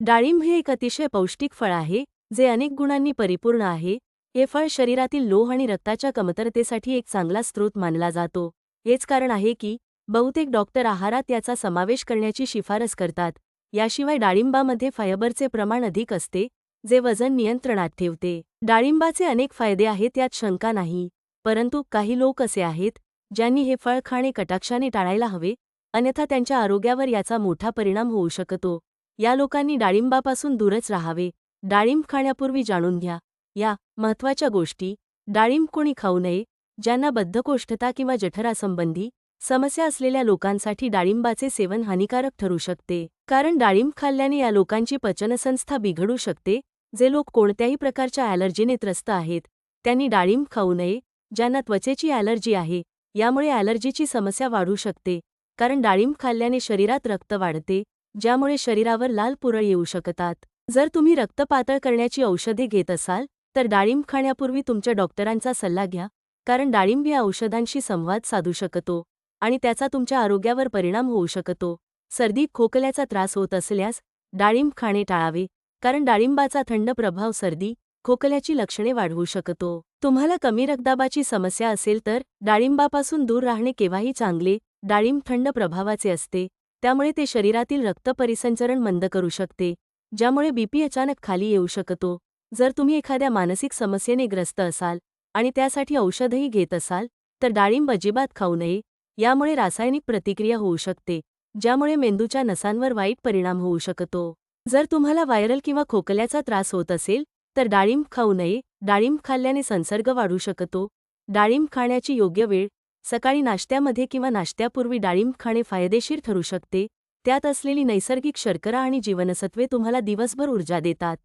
डाळिंब हे एक अतिशय पौष्टिक फळ आहे जे अनेक गुणांनी परिपूर्ण आहे. हे फळ शरीरातील लोह आणि रक्ताच्या कमतरतेसाठी एक चांगला स्रोत मानला जातो. हेच कारण आहे की बहुतेक डॉक्टर आहारात याचा समावेश करण्याची शिफारस करतात. याशिवाय डाळिंबामध्ये फायबरचे प्रमाण अधिक असते जे वजन नियंत्रणात ठेवते. डाळिंबाचे अनेक फायदे आहेत यात शंका नाही परंतु काही लोक असे आहेत ज्यांनी हे फळ खाणे कटाक्षाने टाळायला हवे अन्यथा त्यांच्या आरोग्यावर याचा मोठा परिणाम होऊ शकतो. या लोकांनी डाळिंबापासून दूरच राहावे. डाळिंब खाण्यापूर्वी जाणून घ्या. या महत्त्वाच्या गोष्टी. डाळिंब कोणी खाऊ नये ज्यांना बद्धकोष्ठता किंवा जठरासंबंधी समस्या असलेल्या लोकांसाठी डाळिंबाचे सेवन हानिकारक ठरू शकते. कारण डाळिंब खाल्ल्याने या लोकांची पचनसंस्था बिघडू शकते जे लोक कोणत्याही प्रकारच्या ॲलर्जीने त्रस्त आहेत. त्यांनी डाळिंब खाऊ नये ज्यांना त्वचेची ॲलर्जी आहे यामुळे ॲलर्जीची समस्या वाढू शकते. कारण डाळिंब खाल्ल्याने शरीरात रक्त वाढते ज्यामुळे शरीरावर लाल पुरळ येऊ शकतात. जर तुम्ही रक्त पातळ करण्याची औषधे घेत असाल तर डाळिंब खाण्यापूर्वी तुमच्या डॉक्टरांचा सल्ला घ्या कारण डाळिंब या औषधांशी संवाद साधू शकतो आणि त्याचा तुमच्या आरोग्यावर परिणाम होऊ शकतो. सर्दी खोकल्याचा त्रास होत असल्यास डाळिंब खाणे टाळावे कारण डाळिंबाचा थंड प्रभाव सर्दी खोकल्याची लक्षणे वाढवू शकतो. तुम्हाला कमी रक्तदाबाची समस्या असेल तर डाळिंबापासून दूर राहणे केव्हाही चांगले डाळिंब थंड प्रभावाचे असते. त्यामुळे ते शरीरातील रक्तपरिसंचरण मंद करू शकते ज्यामुळे बीपी अचानक खाली येऊ शकतो. जर तुम्ही एखाद्या मानसिक समस्येने ग्रस्त असाल आणि त्यासाठी औषधही घेत असाल तर डाळिंब अजिबात खाऊ नये. यामुळे रासायनिक प्रतिक्रिया होऊ शकते ज्यामुळे मेंदूच्या नसांवर वाईट परिणाम होऊ शकतो. जर तुम्हाला व्हायरल किंवा खोकल्याचा त्रास होत असेल तर डाळिंब खाऊ नये. डाळिंब खाल्ल्याने संसर्ग वाढू शकतो. डाळिंब खाण्याची योग्य वेळ सकाळी नाश्त्यामध्ये किंवा नाश्त्यापूर्वी डाळिंब खाणे फायदेशीर ठरू शकते. त्यात असलेली नैसर्गिक शर्करा आणि जीवनसत्वे तुम्हाला दिवसभर ऊर्जा देतात.